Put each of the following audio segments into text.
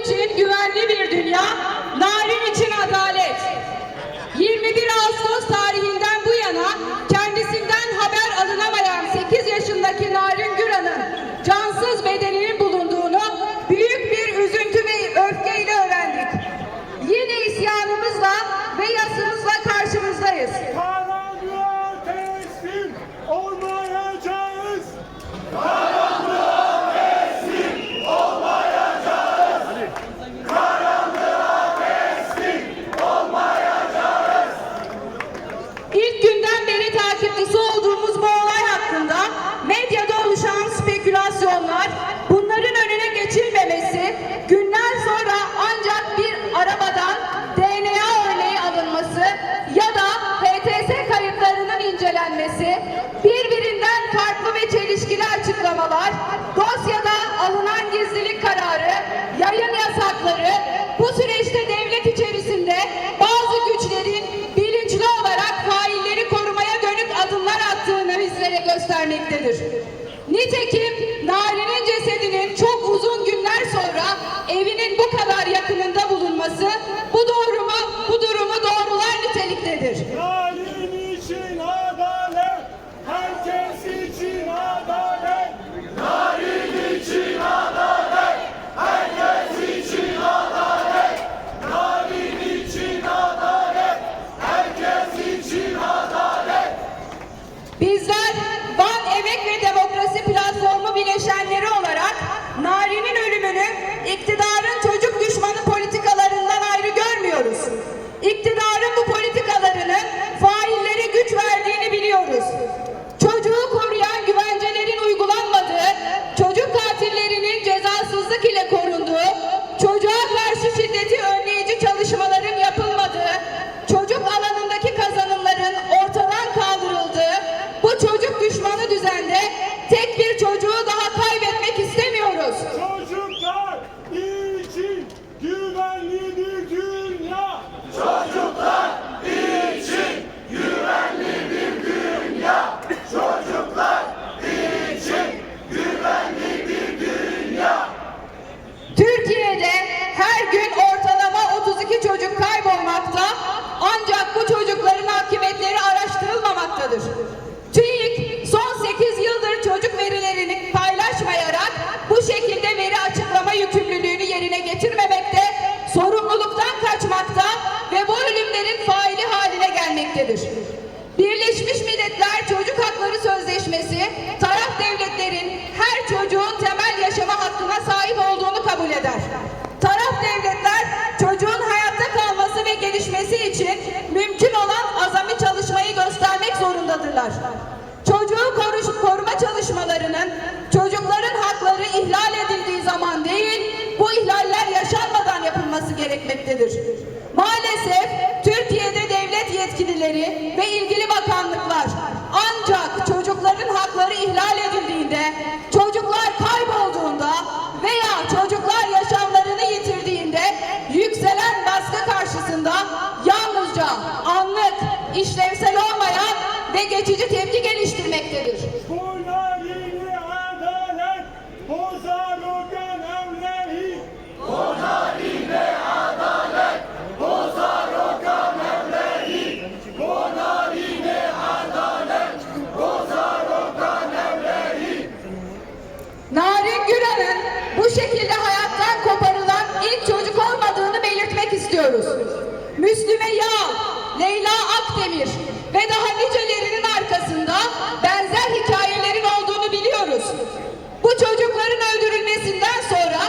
için güvenli bir dünya, narin için adalet. 21 Ağustos tarihi bildirgesi, birbirinden farklı ve çelişkili açıklamalar, dosyada alınan gizlilik kararı, yayın yasakları, bu süreçte devlet içerisinde bazı güçlerin bilinçli olarak failleri korumaya dönük adımlar attığını bizlere göstermektedir. Nitekim Nari'nin cesedinin çok edenleri olarak Nari'nin ölümünü iktidar etmektedir. Maalesef Türkiye'de devlet yetkilileri ve ilgili bakanlıklar ancak çocukların hakları ihlal edildiğinde, çocuklar kaybolduğunda veya çocuklar yaşamlarını yitirdiğinde yükselen baskı karşısında yalnızca anlık, işlevsel olmayan ve geçici tepki geliştirmektedir. Hosanna, Hosanna, Hosanna, Müslüme Yağ, Leyla Akdemir ve daha nicelerinin arkasında benzer hikayelerin olduğunu biliyoruz. Bu çocukların öldürülmesinden sonra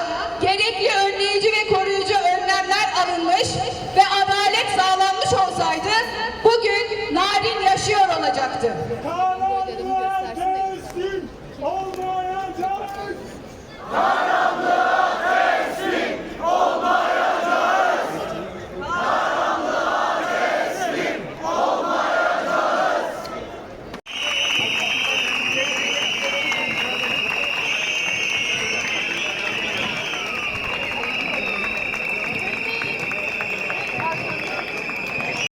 gerekli önleyici ve koruyucu önlemler alınmış ve adalet sağlanmış olsaydı